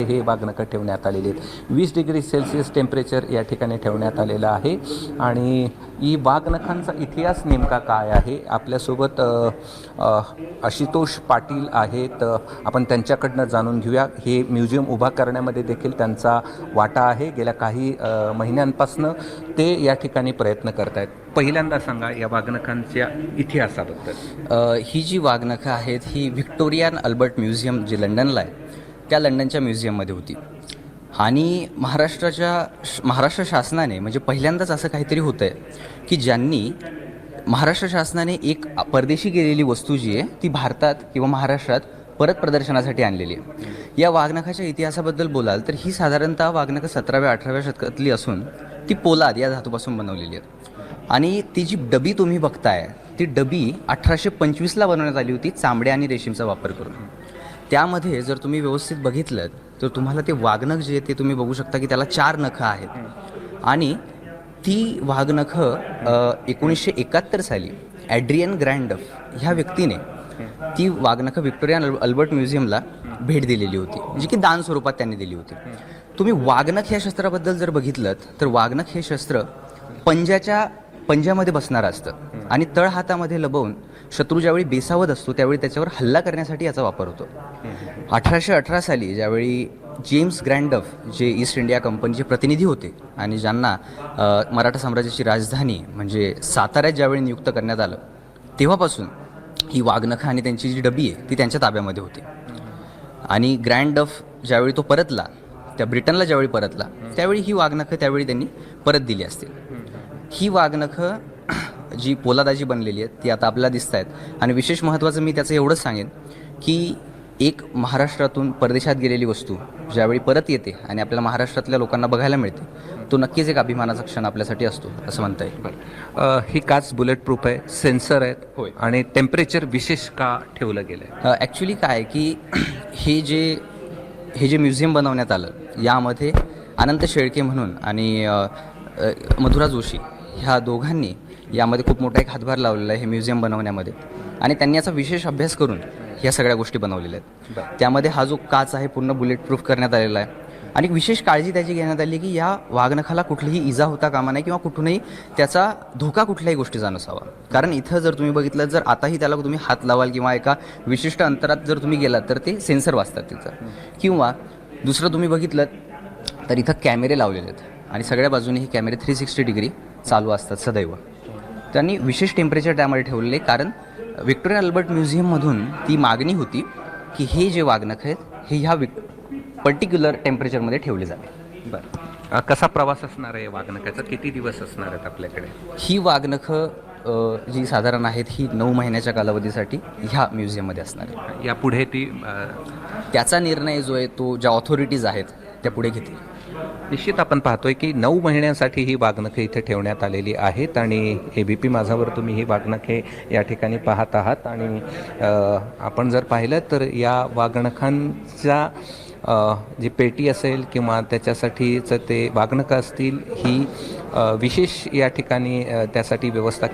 हे वागणकं ठेवण्यात आलेली आहेत. वीस डिग्री सेल्सिअस टेम्परेचर या ठिकाणी ठेवण्यात आलेलं आहे. आणि ही वाघनखांचा इतिहास नेमका काय आहे? आपल्यासोबत आशुतोष पाटील आहेत. आपण त्यांच्याकडनं जाणून घेऊया. हे म्युझियम उभा करण्यामध्ये देखील त्यांचा वाटा आहे. गेल्या काही महिन्यांपासनं ते या ठिकाणी प्रयत्न करत आहेत पहिल्यांदा सांगा या वाघनखांच्या इतिहासाबद्दल. ही जी वाघनखं आहेत ही व्हिक्टोरिया अल्बर्ट म्युझियम जे लंडनला आहे त्या लंडनच्या म्युझियममध्ये होती. आणि महाराष्ट्राच्या महाराष्ट्र शासनाने म्हणजे पहिल्यांदाच असं काहीतरी होतं आहे की ज्यांनी महाराष्ट्र शासनाने एक परदेशी गेलेली वस्तू जी आहे ती भारतात किंवा महाराष्ट्रात परत प्रदर्शनासाठी आणलेली आहे. या वाघनखाच्या इतिहासाबद्दल बोलाल तर ही साधारणतः वाघनखं सतराव्या अठराव्या शतकातली असून ती पोलाद या धातूपासून बनवलेली आहे. आणि ती जी डबी तुम्ही बघताय ती डबी अठराशे पंचवीसला बनवण्यात आली होती चांबड्या आणि रेशीमचा वापर करून. त्यामध्ये जर तुम्ही व्यवस्थित बघितलं तर तुम्हाला ते वाघनख जे ते तुम्ही बघू शकता की त्याला चार नखं आहेत. आणि ती वाघनखं एकोणीसशे एकाहत्तर साली ॲड्रियन ग्रँडफ ह्या व्यक्तीने ती वाघनखं व्हिक्टोरिया अल्बर्ट म्युझियमला भेट दिलेली होती. जी की दान स्वरूपात त्यांनी दिली होती. तुम्ही वाघनख ह्या शस्त्राबद्दल जर बघितलं तर वाघनख हे शस्त्र पंजाच्या पंजामध्ये बसणारं असतं. आणि तळ हातामध्ये लपवून शत्रू ज्यावेळी बेसावत असतो त्यावेळी त्याच्यावर हल्ला करण्यासाठी याचा वापर होतो. अठराशे अठरा साली ज्यावेळी जेम्स ग्रँडफ जे ईस्ट इंडिया कंपनीचे प्रतिनिधी होते आणि ज्यांना मराठा साम्राज्याची राजधानी म्हणजे साताऱ्यात ज्यावेळी नियुक्त करण्यात आलं तेव्हापासून ही वाघनखं आणि त्यांची जी डबी आहे ती त्यांच्या ताब्यामध्ये होती. आणि ग्रँड डफ ज्यावेळी तो परतला त्या ब्रिटनला ज्यावेळी परतला त्यावेळी ही वाघनखं त्यावेळी त्यांनी परत दिली असतील ही वाघनखं जी पोलादाची बनलेली आहेत ती आता आपल्याला दिसत आहेत. आणि विशेष महत्त्वाचं मी त्याचं एवढंच सांगेन की एक महाराष्ट्रातून परदेशात गेलेली वस्तू ज्यावेळी परत येते आणि आपल्याला महाराष्ट्रातल्या लोकांना बघायला मिळते तो नक्कीच एक अभिमानाचा क्षण आपल्यासाठी असतो असं म्हणता येईल. ही काच बुलेट प्रूफ आहे सेन्सर आहेत होय. आणि टेम्परेचर विशेष का ठेवलं गेलं आहे ॲक्च्युली काय की हे जे हे जे म्युझियम बनवण्यात आलं यामध्ये अनंत शेळके म्हणून आणि मधुरा जोशी ह्या दोघांनी यामध्ये खूप मोठा एक हातभार लावलेला आहे हे म्युझियम बनवण्यामध्ये. आणि त्यांनी याचा विशेष अभ्यास करून ह्या सगळ्या गोष्टी बनवलेल्या आहेत. त्यामध्ये हा जो काच आहे पूर्ण बुलेट प्रूफ करण्यात आलेला आहे. आणि विशेष काळजी त्याची घेण्यात आली की या वाघनखाला कुठलीही इजा होता कामा नाही किंवा कुठूनही त्याचा धोका कुठल्याही गोष्टीचा नसावा कारण इथं जर तुम्ही बघितलं जर आताही त्याला तुम्ही हात लावाल किंवा एका विशिष्ट अंतरात जर तुम्ही गेलात तर ते सेन्सर वाचतात तिथं. किंवा दुसरं तुम्ही बघितलं तर इथं कॅमेरे लावलेले आहेत. आणि सगळ्या बाजूने हे कॅमेरे थ्री सिक्स्टी डिग्री चालू असतात सदैव. त्यांनी विशेष टेम्परेचर त्यामध्ये ठेवलेले कारण व्हिक्टोरिया अल्बर्ट म्युझियममधून ती मागणी होती की हे जे वाघनख आहेत हे ह्या विक पर्टिक्युलर टेम्परेचरमध्ये ठेवले जावे. बरं. कसा प्रवास असणार आहे वागणकाचा? किती दिवस असणार आहेत आपल्याकडे? ही वाघनखं जी साधारण आहेत ही नऊ महिन्याच्या कालावधीसाठी ह्या म्युझियममध्ये असणार आहे. यापुढे ती त्याचा निर्णय जो आहे तो ज्या ऑथॉरिटीज आहेत त्या पुढे घेतील निश्चित आपण पाहतोय की नऊ महिन्यांसाठी ही वाघनखे इथे ठेवण्यात आलेली आहेत आणि ए बी पी माझावर तुम्ही ही वाघनखे या ठिकाणी पाहत आहात. आणि आपण जर पाहिलं तर या वागणखांच्या जी पेटी असेल किंवा त्याच्यासाठीचं ते वाघनखं असतील ही विशेष या ठिकाणी त्यासाठी व्यवस्था